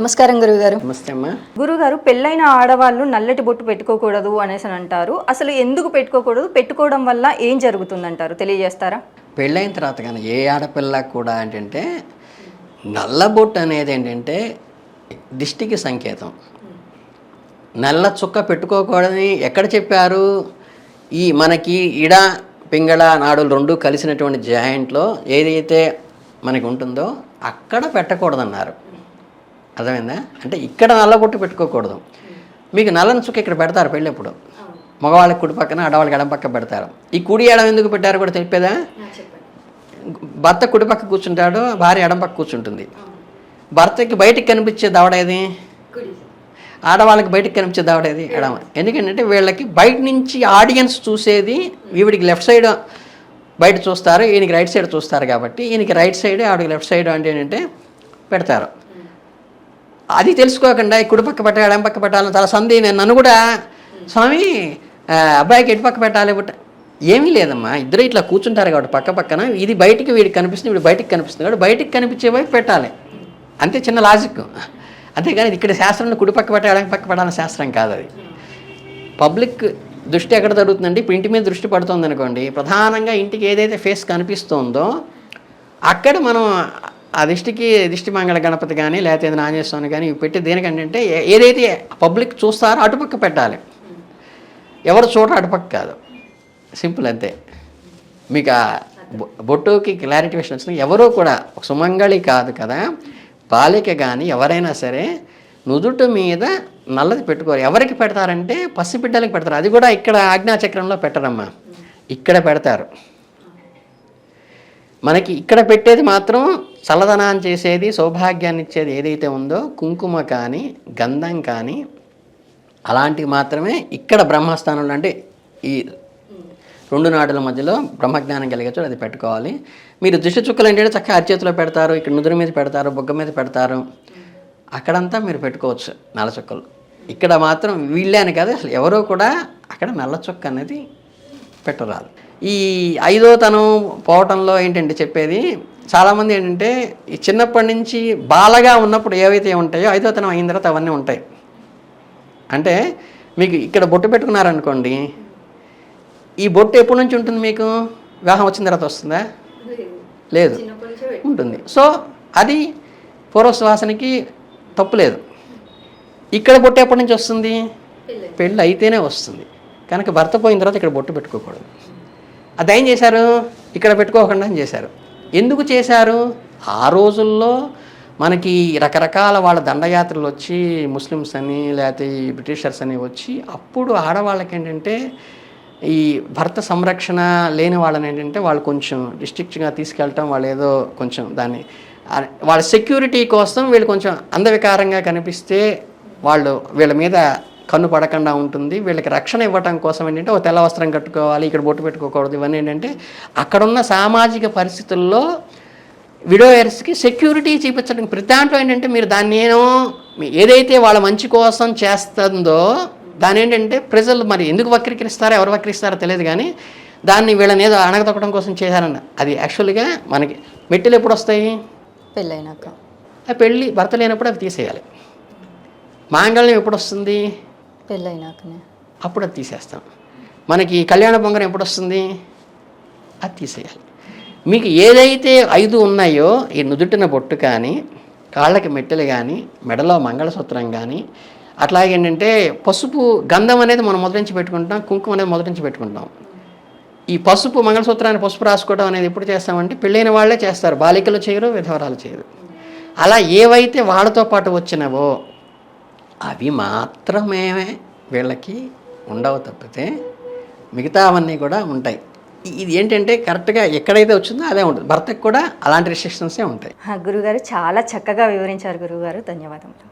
నమస్కారం గురువుగారు నమస్తే అమ్మా. గురుగారు పెళ్ళైన ఆడవాళ్ళు నల్లటి బొట్టు పెట్టుకోకూడదు అనేసి అని అంటారు. అసలు ఎందుకు పెట్టుకోకూడదు? పెట్టుకోవడం వల్ల ఏం జరుగుతుందంటారు తెలియజేస్తారా? పెళ్ళైన తర్వాత కానీ ఏ ఆడపిల్ల కూడా ఏంటంటే నల్లబొట్టు అనేది ఏంటంటే దిష్టికి సంకేతం. నల్ల చుక్క పెట్టుకోకూడదని ఎక్కడ చెప్పారు? ఈ మనకి ఇడ పింగళ నాడులు రెండు కలిసినటువంటి జాయింట్లో ఏదైతే మనకి ఉంటుందో అక్కడ పెట్టకూడదన్నారు. అర్థమైందా? అంటే ఇక్కడ నల్లబొట్టు పెట్టుకోకూడదు. మీకు నల్లని చుక్క ఇక్కడ పెడతారు పెళ్ళప్పుడు మగవాళ్ళకి కుడి పక్కన ఆడవాళ్ళకి ఎడం పక్క పెడతారు. ఈ కుడి ఎడం ఎందుకు పెట్టారు కూడా తెలిపేదా? భర్త కుడి పక్క కూర్చుంటాడు భార్య ఎడం పక్క కూర్చుంటుంది. భర్తకి బయటికి కనిపించే దవడ ఏది? ఆడవాళ్ళకి బయటికి కనిపించే దవడ ఏది? ఎడమ. ఎందుకంటే వీళ్ళకి బయట నుంచి ఆడియన్స్ చూసేది ఈవిడికి లెఫ్ట్ సైడ్ బయట చూస్తారు ఈయనకి రైట్ సైడ్ చూస్తారు కాబట్టి ఈయనకి రైట్ సైడ్ ఆవిడకి లెఫ్ట్ సైడ్ అంటే ఏంటంటే పెడతారు. అది తెలుసుకోకుండా ఈ కుడి పక్క పెట్టాలి ఎడం పక్క పెట్టాలని చాలా సందేహం నేను నన్ను కూడా స్వామి అబ్బాయికి ఎటు పక్క పెట్టాలి బట్ ఏమీ లేదమ్మా. ఇద్దరు ఇట్లా కూర్చుంటారు కాబట్టి పక్క పక్కన. ఇది బయటికి వీడికి కనిపిస్తుంది వీడు బయటికి కనిపిస్తుంది కాబట్టి బయటికి కనిపించే వైపు పెట్టాలి. అంతే చిన్న లాజిక్ అంతేగాని ఇక్కడ శాస్త్రంలో కుడి పక్క పెట్టాలి ఎడం పక్క పెట్టాలని శాస్త్రం కాదు అది. పబ్లిక్ దృష్టి ఎక్కడ జరుగుతుందంటే ఇప్పుడు ఇంటి మీద దృష్టి పడుతుంది అనుకోండి ప్రధానంగా ఇంటికి ఏదైతే ఫేస్ కనిపిస్తుందో అక్కడ మనం ఆ దిష్టికి దిష్టి మంగళ గణపతి కానీ లేకపోతే ఏదైనా ఆంజనేయ కానీ పెట్టి దేనికంటే ఏదైతే పబ్లిక్ చూస్తారో అటుపక్క పెట్టాలి. ఎవరు చూడరు అటుపక్క కాదు. సింపుల్ అంతే. మీకు ఆ బొ- బొట్టుకి క్లారిఫికేషన్ వచ్చింది ఎవరూ కూడా ఒక సుమంగళి కాదు కదా బాలిక కానీ ఎవరైనా సరే నుదుటి మీద నల్లది పెట్టుకోరు. ఎవరికి పెడతారంటే పసిబిడ్డలకి పెడతారు. అది కూడా ఇక్కడ ఆజ్ఞాచక్రంలో పెట్టరమ్మా. ఇక్కడ పెడతారు. మనకి ఇక్కడ పెట్టేది మాత్రం చల్లదనాన్ని చేసేది సౌభాగ్యాన్ని ఇచ్చేది ఏదైతే ఉందో కుంకుమ కానీ గంధం కానీ అలాంటివి మాత్రమే ఇక్కడ బ్రహ్మస్థానంలో అంటే ఈ రెండు నాడుల మధ్యలో బ్రహ్మజ్ఞానం కలిగచ్చు అది పెట్టుకోవాలి. మీరు దిష్టి చుక్కలు ఏంటంటే చక్కగా అరిచేతిలో పెడతారు ఇక్కడ నుదురు మీద పెడతారు బొగ్గ మీద పెడతారు. అక్కడంతా మీరు పెట్టుకోవచ్చు నల్ల చుక్కలు. ఇక్కడ మాత్రం వీళ్ళే అని కాదు అసలు ఎవరో కూడా అక్కడ నల్ల చుక్క అనేది పెట్టరాదు. ఈ ఐదో తనం పోవటంలో ఏంటంటే చెప్పేది? చాలామంది ఏంటంటే ఈ చిన్నప్పటి నుంచి బాలగా ఉన్నప్పుడు ఏవైతే ఉంటాయో ఐదో తనం అయిన తర్వాత అవన్నీ ఉంటాయి. అంటే మీకు ఇక్కడ బొట్టు పెట్టుకున్నారనుకోండి ఈ బొట్టు ఎప్పటి నుంచి ఉంటుంది మీకు? వివాహం వచ్చిన తర్వాత వస్తుందా? లేదు. ఉంటుంది. సో అది పూర్వశ్వాసనకి తప్పు లేదు. ఇక్కడ బొట్టు ఎప్పటి నుంచి వస్తుంది? పెళ్ళి అయితేనే వస్తుంది. కనుక భర్త పోయిన తర్వాత ఇక్కడ బొట్టు పెట్టుకోకూడదు. అది ఏం చేశారు? ఇక్కడ పెట్టుకోకుండా అని చేశారు. ఎందుకు చేశారు? ఆ రోజుల్లో మనకి రకరకాల వాళ్ళ దండయాత్రలు వచ్చి ముస్లిమ్స్ అని లేకపోతే ఈ బ్రిటిషర్స్ అని వచ్చి అప్పుడు ఆడవాళ్ళకి ఏంటంటే ఈ భర్త సంరక్షణ లేని వాళ్ళని ఏంటంటే వాళ్ళు కొంచెం డిస్ట్రిక్ట్గా తీసుకెళ్ళటం వాళ్ళు ఏదో కొంచెం దాన్ని వాళ్ళ సెక్యూరిటీ కోసం వీళ్ళు కొంచెం అందవికారంగా కనిపిస్తే వాళ్ళు వీళ్ళ మీద కన్ను పడకుండా ఉంటుంది. వీళ్ళకి రక్షణ ఇవ్వటం కోసం ఏంటంటే ఒక తెల్ల వస్త్రం కట్టుకోవాలి ఇక్కడ బొట్టు పెట్టుకోకూడదు ఇవన్నీ ఏంటంటే అక్కడున్న సామాజిక పరిస్థితుల్లో విడోయర్స్కి సెక్యూరిటీ చూపించడం. ప్రతి దాంట్లో ఏంటంటే మీరు దాన్ని మీ- ఏదైతే వాళ్ళ మంచి కోసం చేస్తుందో దాని ఏంటంటే ప్రజలు మరి ఎందుకు వక్రీకరిస్తారో ఎవరు వక్రీస్తారో తెలియదు కానీ దాన్ని వీళ్ళని ఏదో అణగదొక్కడం కోసం చేశారన్న. అది యాక్చువల్గా మనకి మెట్టెలు ఎప్పుడు వస్తాయి? పెళ్ళైనాక. ఆ పెళ్ళి భర్త లేనప్పుడు అవి తీసేయాలి. మాంగళ్యం ఎప్పుడు వస్తుంది? పెళ్ళైనాకనే. అప్పుడు అది తీసేస్తాం. మనకి కళ్యాణ బంగారం ఎప్పుడు వస్తుంది అది తీసేయాలి. మీకు ఏదైతే ఐదు ఉన్నాయో ఈ నుదుటిన బొట్టు కానీ కాళ్ళకి మెట్టెలు కానీ మెడలో మంగళసూత్రం కానీ అట్లాగే ఏంటంటే పసుపు గంధం అనేది మనం మొదటి నుంచి పెట్టుకుంటాం కుంకుమ అనేది మొదటి నుంచి పెట్టుకుంటాం ఈ పసుపు మంగళసూత్రాన్ని పసుపు రాసుకోవడం అనేది ఎప్పుడు చేస్తామంటే పెళ్ళైన వాళ్ళే చేస్తారు. బాలికలు చేయరు విధవరాలు చేయరు. అలా ఏవైతే వాళ్ళతో పాటు వచ్చినవో అవి మాత్రమే వీళ్ళకి ఉండవు తప్పితే మిగతావన్నీ కూడా ఉంటాయి. ఇది ఏంటంటే కరెక్ట్గా ఎక్కడైతే వచ్చిందో అదే ఉంటుంది. భర్తకు కూడా అలాంటి రిస్ట్రిక్షన్సే ఉంటాయి. గురుగారు చాలా చక్కగా వివరించారు గురుగారు. ధన్యవాదములు.